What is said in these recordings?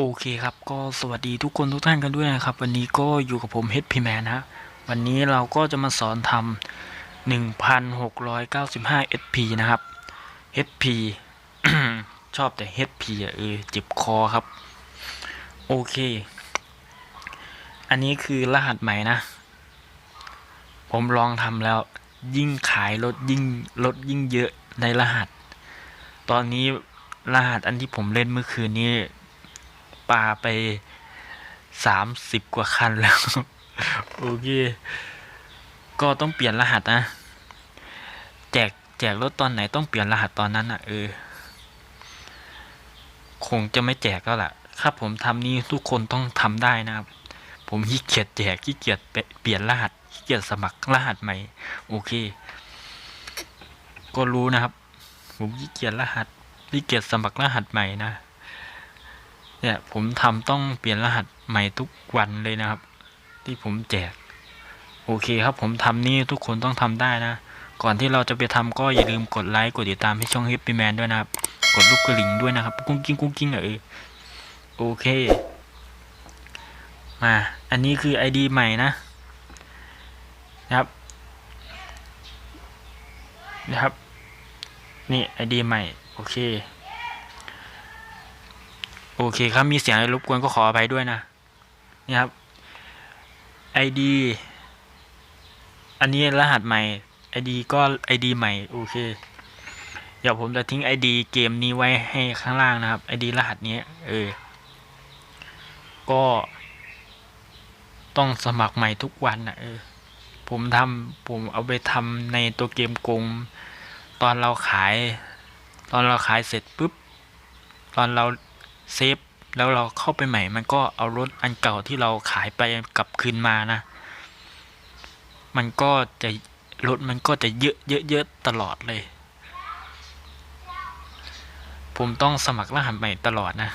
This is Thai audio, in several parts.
โอเคครับก็สวัสดีทุกคนทุกท่านกันด้วยนะครับ วันนี้ก็อยู่กับผม HP Man นะฮะวันนี้เราก็จะมาสอนทำ1695 SP นะครับ HP ชอบแต่ HP อะเออจ็บคอครับ โอเค อันนี้คือรหัสใหม่นะ ผมลองทำแล้ว ยิ่งขายลดยิ่งลดยิ่งเยอะในรหัส ตอนนี้รหัสอันที่ผมเล่นเมื่อคืนนี้ ปลาไปสามสิบกว่าคันแล้ว โอเค ก็ต้องเปลี่ยนรหัสนะ แจกแจกรถตอนไหนต้องเปลี่ยนรหัสตอนนั้นอะเออ คงจะไม่แจกแล้วล่ะถ้าผมทำนี่ทุกคนต้องทำได้นะครับ ผมขี้เกียจแจกขี้เกียจเปลี่ยนรหัสขี้เกียจสมัครรหัสใหม่ โอเค ก็รู้นะครับ ผมขี้เกียจรหัสขี้เกียจสมัครรหัสใหม่นะ เนี่ยผมทำต้องเปลี่ยนรหัสใหม่ทุกวันเลยนะครับ ที่ผมแจก โอเคครับผมทำนี่ทุกคนต้องทำได้นะ ก่อนที่เราจะไปทำก็อย่าลืมกดไลค์กดติดตามให้ช่อง Happy Man ด้วยนะครับ กดลูกกระดิ่งด้วยนะครับ กุ้งกิ้งกุ้งกิ้งเออโอเค มา อันนี้คือ ID ใหม่นะนะครับนะครับ นี่ ID ใหม่ โอเค โอเคครับ มีเสียงรบกวนก็ขออภัยด้วยนะ นี่ครับ ID อันนี้รหัสใหม่ ID ก็ ID ใหม่ โอเค เดี๋ยวผมจะทิ้ง ID เกมนี้ไว้ให้ข้างล่างนะครับ ID รหัสนี้ เออ ก็ต้องสมัครใหม่ทุกวันนะเออ ผมทำผมเอาไปทำในตัวเกมกงตอนเราขาย ตอนเราขายเสร็จปุ๊บ ตอนเรา เซฟแล้วเราเข้าไปใหม่ มันก็เอารถอันเก่าที่เราขายไปกลับคืนมานะ มันก็จะรถมันก็จะเยอะเยอะเยอะตลอดเลย ผมต้องสมัครรหัสใหม่ตลอดนะ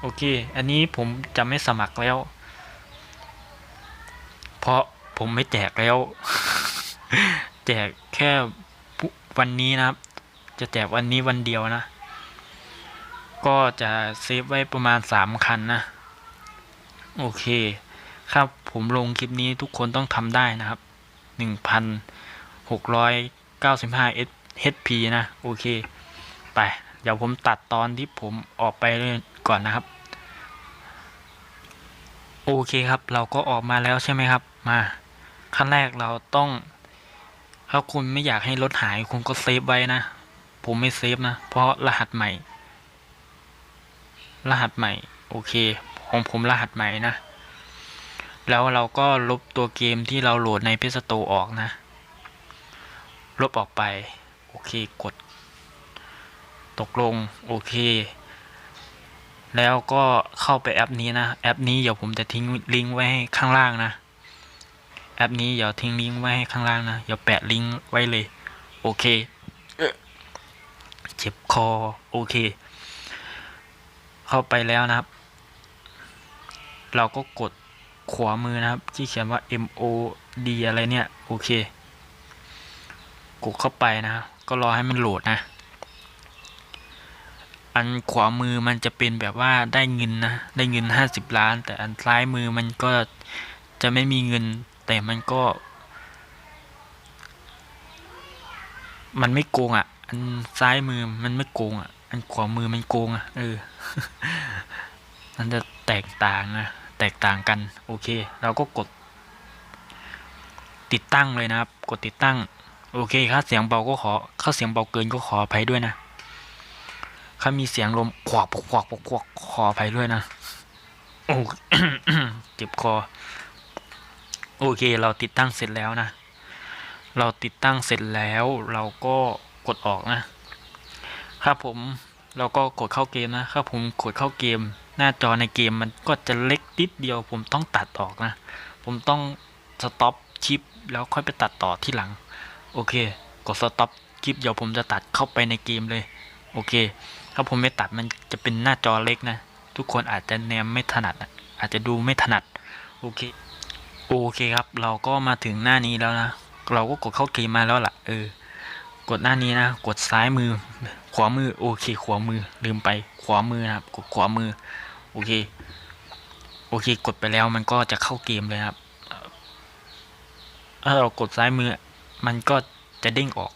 โอเค อันนี้ผมจะไม่สมัครแล้ว เพราะผมไม่แจกแล้ว แจกแค่วันนี้นะครับ จะแจกวันนี้วันเดียวนะ ก็จะเซฟไว้ประมาณสามคันนะ โอเค ครับผมลงคลิปนี้ทุกคนต้องทำได้นะครับหนึ่งพันหกร้อยเก้าสิบห้า HP นะ โอเค ไป เดี๋ยวผมตัดตอนที่ผมออกไปเลยก่อนนะครับ โอเคครับ เราก็ออกมาแล้วใช่ไหมครับ มาขั้นแรกเราต้อง ถ้าคุณไม่อยากให้รถหายคุณก็เซฟไว้นะ ผมไม่เซฟนะ เพราะรหัสใหม่ รหัสใหม่ โอเค ของผมรหัสใหม่นะ แล้วเราก็ลบตัวเกมที่เราโหลดในเพสโตออกนะ ลบออกไป โอเค กด ตกลง โอเค แล้วก็เข้าไปแอปนี้นะ แอปนี้เดี๋ยวผมจะทิ้งลิงก์ไว้ให้ข้างล่างนะ แอปนี้เดี๋ยวทิ้งลิงก์ไว้ให้ข้างล่างนะ เดี๋ยวแปะลิงก์ไว้เลย โอเคเอ่อเจ็บคอ โอเค เข้าไปแล้วนะครับ เราก็กดขวามือนะครับ ที่เขียนว่า M O D อะไรเนี่ยโอเคกดเข้าไปนะ ก็รอให้มันโหลดนะ อันขวามือมันจะเป็นแบบว่าได้เงินนะ ได้เงินห้าสิบล้าน แต่อันซ้ายมือมันก็จะไม่มีเงิน แต่มันก็ มันไม่โกงอะ อันซ้ายมือมันไม่โกงอะ อันขวามือมันโกงอะ เออ มันจะแตกต่างนะ แตกต่างกัน โอเค เราก็กด ติดตั้งเลยนะครับ กดติดตั้ง โอเคครับเสียงเบาก็ขอถ้าเสียงเบาเกินก็ขออภัยด้วยนะถ้ามีเสียงลมขวากขวากขวากขวากขออภัยด้วยนะ โอ้เจ็บคอ โอเค เราติดตั้งเสร็จแล้วนะ เราติดตั้งเสร็จแล้ว เราก็กดออกนะ ครับผมเราก็กดเข้าเกมนะครับผมกดเข้าเกม หน้าจอในเกมมันก็จะเล็กนิดเดียว ผมต้องตัดออกนะ ผมต้องสต็อปคลิปแล้วค่อยไปตัดต่อที่หลัง โอเค กดสต็อปคลิปเดี๋ยวผมจะตัดเข้าไปในเกมเลย โอเค ถ้าผมไม่ตัดมันจะเป็นหน้าจอเล็กนะ ทุกคนอาจจะแนมไม่ถนัดอะอาจจะดูไม่ถนัด โอเค โอเคครับ เราก็มาถึงหน้านี้แล้วนะ เราก็กดเข้าเกมมาแล้วล่ะ เออ กดหน้านี้นะ กดซ้ายมือ ขวามือ โอเค ขวามือ ลืมไป ขวามือนะครับ กดขวามือ โอเค โอเค กดไปแล้วมันก็จะเข้าเกมเลยครับ ถ้าเรากดซ้ายมือ มันก็จะเด้งออก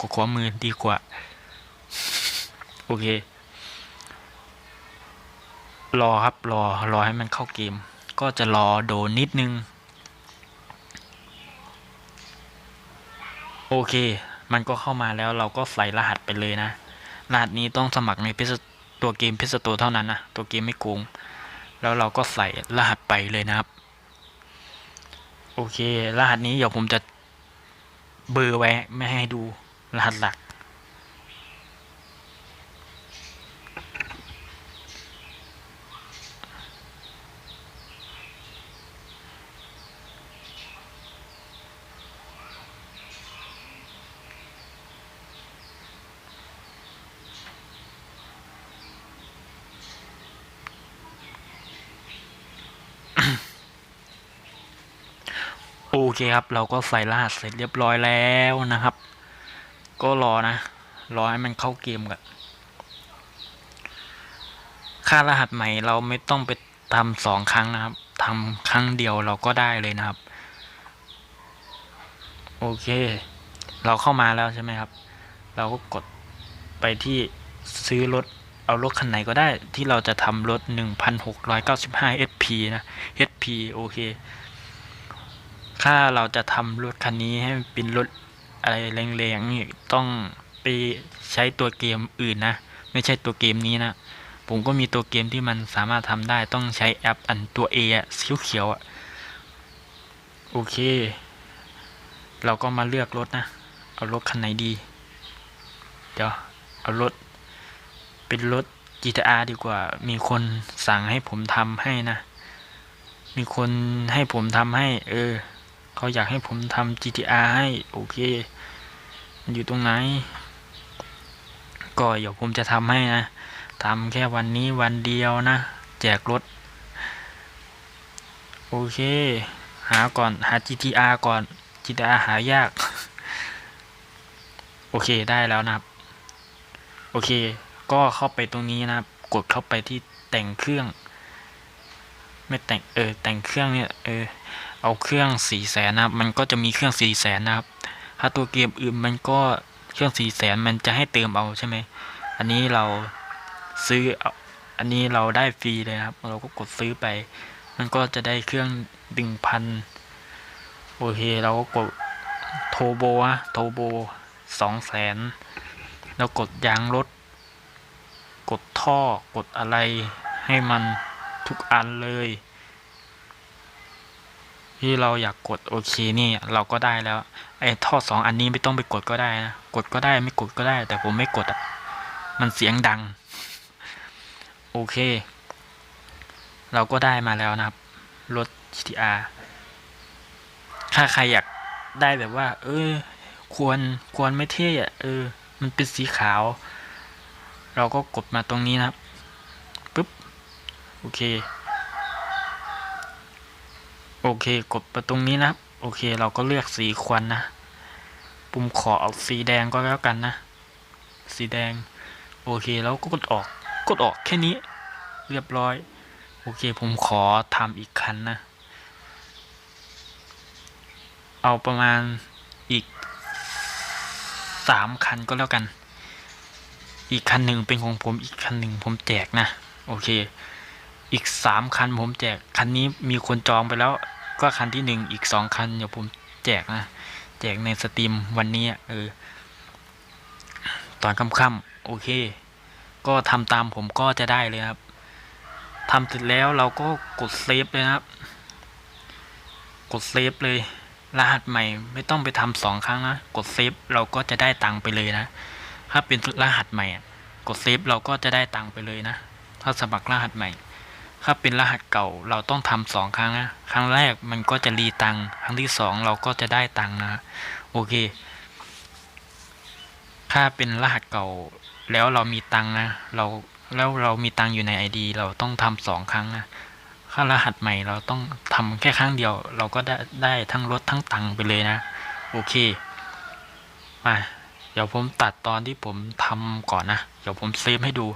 กดขวามือดีกว่า โอเค รอครับ รอ รอให้มันเข้าเกม ก็จะรอโดนนิดนึง โอเค มันก็เข้ามาแล้วเราก็ใส่รหัสไปเลยนะ รหัสนี้ต้องสมัครในเพจตัวเกมเพจโตเท่านั้นนะตัวเกมไม่โกง แล้วเราก็ใส่รหัสไปเลยนะครับ โอเค รหัสนี้เดี๋ยวผมจะเบอร์ไว้ไม่ให้ดูรหัสหลัก โอเคครับ เราก็ใส่รหัสเสร็จเรียบร้อยแล้วนะครับ ก็รอนะ รอให้มันเข้าเกมก่อนค่ารหัสใหม่เราไม่ต้องไปทำสองครั้งนะครับทำครั้งเดียวเราก็ได้เลยนะครับ โอเค เราเข้ามาแล้วใช่ไหมครับ เราก็กดไปที่ซื้อรถเอารถคันไหนก็ได้ที่เราจะทำรถ 1,695 SP นะ SP โอเค ถ้าเราจะทำรถคันนี้ให้เป็นรถอะไรแรงๆนี่ต้องไปใช้ตัวเกมอื่นนะ ไม่ใช่ตัวเกมนี้นะ ผมก็มีตัวเกมที่มันสามารถทำได้ต้องใช้แอปอันตัว A อะสีเขียวๆอะโอเค เราก็มาเลือกรถนะ เอารถคันไหนดี เดี๋ยว เอารถ เป็นรถ GTR ดีกว่า มีคนสั่งให้ผมทำให้นะ มีคนให้ผมทำให้ เออ เขาอยากให้ผมทำ GTR ให้ โอเค มันอยู่ตรงไหน ก็เดี๋ยวผมจะทำให้นะทำแค่วันนี้วันเดียวนะ แจกรถ โอเค หาก่อนหา GTR ก่อน GTR หายาก โอเคได้แล้วนะครับ โอเค ก็เข้าไปตรงนี้นะครับ กดเข้าไปที่แต่งเครื่อง ไม่แต่งเออแต่งเครื่องเนี่ยเออ เอาเครื่องสี่แสนนะครับ มันก็จะมีเครื่องสี่แสนนะครับ ถ้าตัวเกมอื่นมันก็เครื่องสี่แสนมันจะให้เติมเอาใช่ไหม อันนี้เราซื้ออันนี้เราได้ฟรีเลยครับ เราก็กดซื้อไป มันก็จะได้เครื่องดึงพันโอเค เราก็กดโทโบอะโทโบสองแสนแล้วกดยางรถ กดท่อกดอะไรให้มันทุกอันเลย ที่เราอยากกดโอเคนี่เราก็ได้แล้วไอ้ท่อสองอันนี้ไม่ต้องไปกดก็ได้นะกดก็ได้ไม่กดก็ได้ แต่ผมไม่กดอะมันเสียงดัง โอเค เราก็ได้มาแล้วนะครับรถ GTR ถ้าใครอยากได้แบบว่า เออ ควรควรไม่เท่อะเออ มันเป็นสีขาว เราก็กดมาตรงนี้นะครับปึ๊บ โอเค โอเค กดไปตรงนี้นะ โอเค เราก็เลือกสีควันนะ ปุ่มขอเอาสีแดงก็แล้วกันนะ สีแดง โอเค แล้วก็กดออก กดออกแค่นี้ เรียบร้อย โอเค ผมขอทำอีกคันนะ เอาประมาณอีกสามคันก็แล้วกัน อีกคันหนึ่งเป็นของผม อีกคันหนึ่งผมแจกนะ โอเค อีกสามคันผมแจก คันนี้มีคนจองไปแล้ว ก็คันที่หนึ่งอีกสองคันเดี๋ยวผมแจกนะ แจกในสตรีมวันนี้เออ ตอนค่ำๆโอเค ก็ทำตามผมก็จะได้เลยครับทำเสร็จแล้วเราก็กดเซฟเลยนะครับ กดเซฟเลย รหัสใหม่ไม่ต้องไปทำสองครั้งนะ กดเซฟเราก็จะได้ตังค์ไปเลยนะ ถ้าเป็นรหัสใหม่กดเซฟเราก็จะได้ตังค์ไปเลยนะ ถ้าสมัครรหัสใหม่ ถ้าเป็นรหัสเก่าเราต้องทำสองครั้งนะครั้งแรกมันก็จะรีตังครั้งที่สองเราก็จะได้ตังนะโอเค ถ้าเป็นรหัสเก่าแล้วเรามีตังนะเราแล้วเรามีตังอยู่ใน ID เราต้องทำสองครั้งนะถ้ารหัสใหม่เราต้องทำแค่ครั้งเดียว เราก็ได้ได้ทั้งรถทั้งตังไปเลยนะ โอเคมาเดี๋ยวผมตัดตอนที่ผมทำก่อนนะ เดี๋ยวผมเซฟให้ดู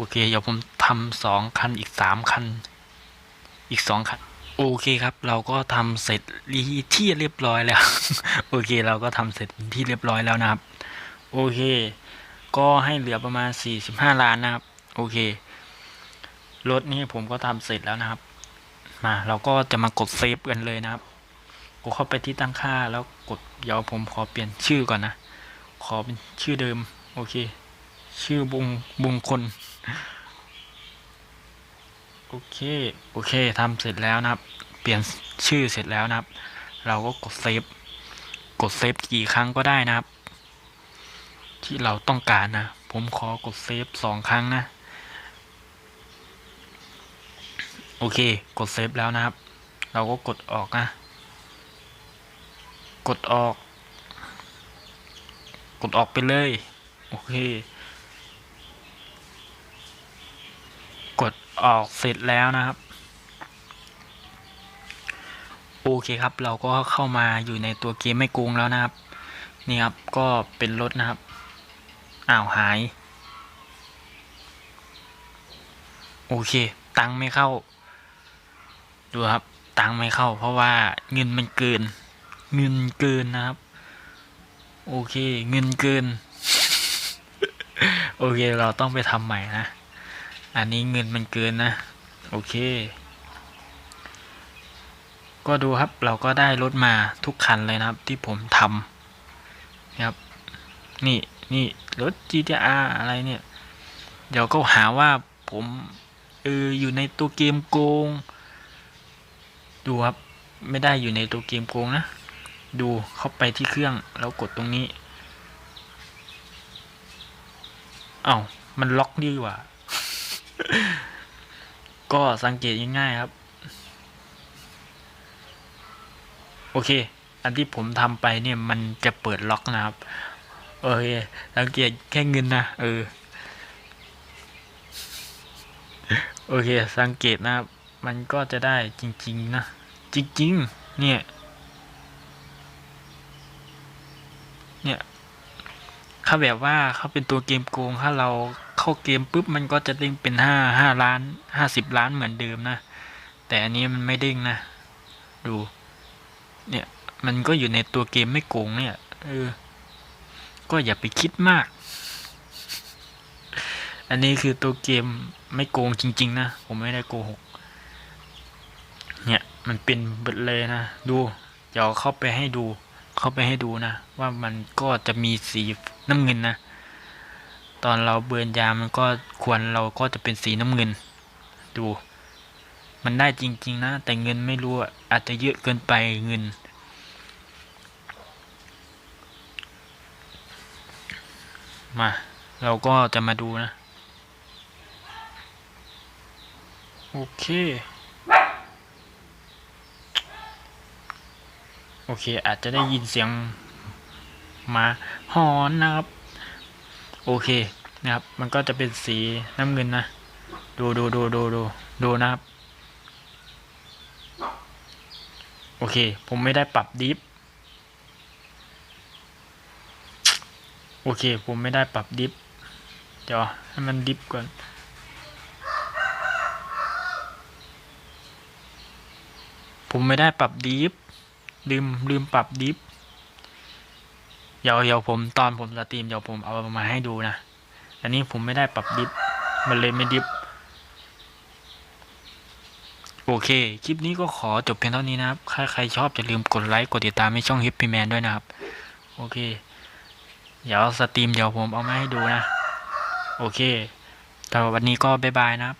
โอเค เดี๋ยวผมทำสองคันอีกสามคัน อีกสองคัน โอเคครับ เราก็ทำเสร็จที่เรียบร้อยแล้ว โอเค เราก็ทำเสร็จที่เรียบร้อยแล้วนะครับ โอเค ก็ให้เหลือประมาณ 45 ล้านนะครับ โอเค รถนี้ผมก็ทำเสร็จแล้วนะครับ มาเราก็จะมากดเซฟกันเลยนะครับกดเข้าไปที่ตั้งค่าแล้วกดเดี๋ยวผมขอเปลี่ยนชื่อก่อนนะ ขอเป็นชื่อเดิม โอเค ชื่อบุงบุงคน โอเค โอเคทำเสร็จแล้วนะครับ เปลี่ยนชื่อเสร็จแล้วนะครับ เราก็กดเซฟ กดเซฟกี่ครั้งก็ได้นะครับ ที่เราต้องการนะ ผมขอกดเซฟสองครั้งนะ โอเค กดเซฟแล้วนะครับ เราก็กดออกนะ กดออก กดออกไปเลย โอเค กด ออกเสร็จแล้วนะครับ โอเคครับ เราก็เข้ามาอยู่ในตัวเกมไม่โกงแล้วนะครับ นี่ครับก็เป็นรถนะครับ อ้าวหาย โอเค ตังไม่เข้า ดูครับ ตังไม่เข้า เพราะว่าเงินมันเกิน เงินเกินนะครับ โอเค เงินเกิน โอเค เราต้องไปทำใหม่นะ อันนี้เงินมันเกินนะ โอเค ก็ดูครับเราก็ได้รถมาทุกคันเลยนะครับ ที่ผมทำนะครับ นี่นี่รถ GTR อะไรเนี่ย เดี๋ยวก็หาว่าผมเอออยู่ในตัวเกมโกง ดูครับไม่ได้อยู่ในตัวเกมโกงนะ ดูเข้าไปที่เครื่องแล้วกดตรงนี้ เอา้ามันล็อกดีกว่า ก็สังเกตง่ายๆครับ โอเค อันที่ผมทำไปเนี่ยมันจะเปิดล็อกนะครับ โอเค สังเกตแค่เงินนะ เออ โอเค สังเกตนะครับ มันก็จะได้จริง ๆ นะ จริง ๆ เนี่ย เนี่ย ถ้าแบบว่าเขาเป็นตัวเกมโกงถ้าเราเข้าเกมปุ๊บมันก็จะเด้งเป็นห้าห้าล้านห้าสิบล้านเหมือนเดิมนะ แต่อันนี้มันไม่เด้งนะ ดู เนี่ยมันก็อยู่ในตัวเกมไม่โกงเนี่ยเออก็อย่าไปคิดมาก อันนี้คือตัวเกมไม่โกงจริง ๆ นะ ผมไม่ได้โกหก เนี่ยมันเป็นเบิดเลยนะ ดู เดี๋ยวเข้าไปให้ดู เข้าไปให้ดูนะ ว่ามันก็จะมีสีน้ำเงินนะ ตอนเราเบิร์นยามันก็ควรเราก็จะเป็นสีน้ำเงิน ดู มันได้จริง ๆ นะ แต่เงินไม่รู้อะอาจจะเยอะเกินไปเงิน มา เราก็จะมาดูนะ โอเค โอเค อาจจะได้ยินเสียงมาหอนนะครับ โอเคนะครับ มันก็จะเป็นสีน้ำเงินนะ ดูดูดูดูดูดูนะครับ โอเค ผมไม่ได้ปรับดิฟโอเค ผมไม่ได้ปรับดิฟเดี๋ยวให้มันดิฟก่อนผมไม่ได้ปรับดิฟ ลืมลืมปรับดิฟเดี๋ยวเดี๋ยวผมตอนผมสตรีมเดี๋ยวผมเอามาให้ดูนะ อันนี้ผมไม่ได้ปรับดิฟมันเลยไม่ดิฟโอเค คลิปนี้ก็ขอจบเพียงเท่านี้นะครับ ถ้าใครชอบอย่าลืมกดไลค์กดติดตามให้ช่อง Happy Man ด้วยนะครับ โอเค เดี๋ยวสตรีมเดี๋ยวผมเอามาให้ดูนะ โอเคแต่วันนี้ก็บ๊ายบายนะครับ